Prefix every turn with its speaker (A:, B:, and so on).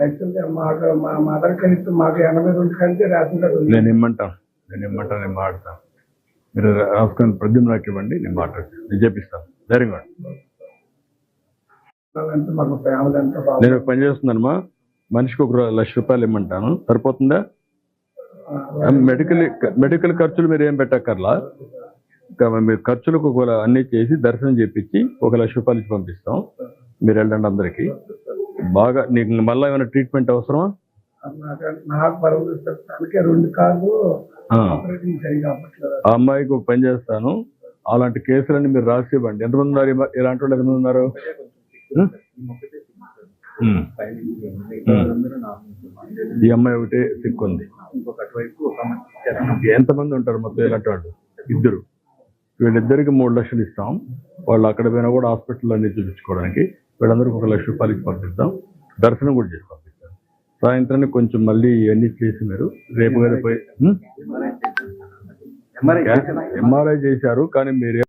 A: యాక్చువల్గా మాకు మా మదర్ కలిసి మాకు ఎనభై రెండు కంటే రేషన్ కార్డు ఉంది
B: నేను ఇమ్మంటాను నేను ఇమ్మంటాను నేను మాట్లాడతాను మీరు రాసుకొని ప్రద్యుమ్ నాకు ఇవ్వండి నేను మాట్లాడతాను నేను చేపిస్తాను ధైర్యంగా నేను పని చేస్తున్నానమ్మా. మనిషికి ఒక లక్ష రూపాయలు ఇమ్మంటాను. సరిపోతుందా? మెడికల్ మెడికల్ ఖర్చులు మీరు ఏం పెట్టక్కర్లా. మీరు ఖర్చులకు ఒక అన్ని చేసి దర్శనం చేపించి ఒక లక్ష రూపాయలు ఇచ్చి పంపిస్తాం. మీరు వెళ్ళండి అందరికి. బాగా నీకు మళ్ళీ ఏమైనా ట్రీట్మెంట్ అవసరమా? అమ్మాయికి ఒక పని చేస్తాను. అలాంటి కేసులన్నీ మీరు రాసి ఇవ్వండి ఎంతమంది ఉన్నారు? ఇలాంటి వాళ్ళు ఎంతమంది ఉన్నారు. ఈ అమ్మాయి ఒకటే సిక్కుంది. ఎంతమంది ఉంటారు మొత్తం ఇలాంటి వాళ్ళు? ఇద్దరు. వీళ్ళిద్దరికి మూడు లక్షలు ఇస్తాం. వాళ్ళు అక్కడ పోయినా కూడా హాస్పిటల్ అన్ని చూపించుకోవడానికి. వీళ్ళందరికీ ఒక లక్ష రూపాయలకి పంపిస్తాం దర్శనం కూడా చేసి పంపిస్తాం సాయంత్రానికి కొంచెం మళ్ళీ ఇవన్నీ చేసి మీరు రేపు కదా పోయి? ఎంఆర్ఐ చేశారు కానీ మీరు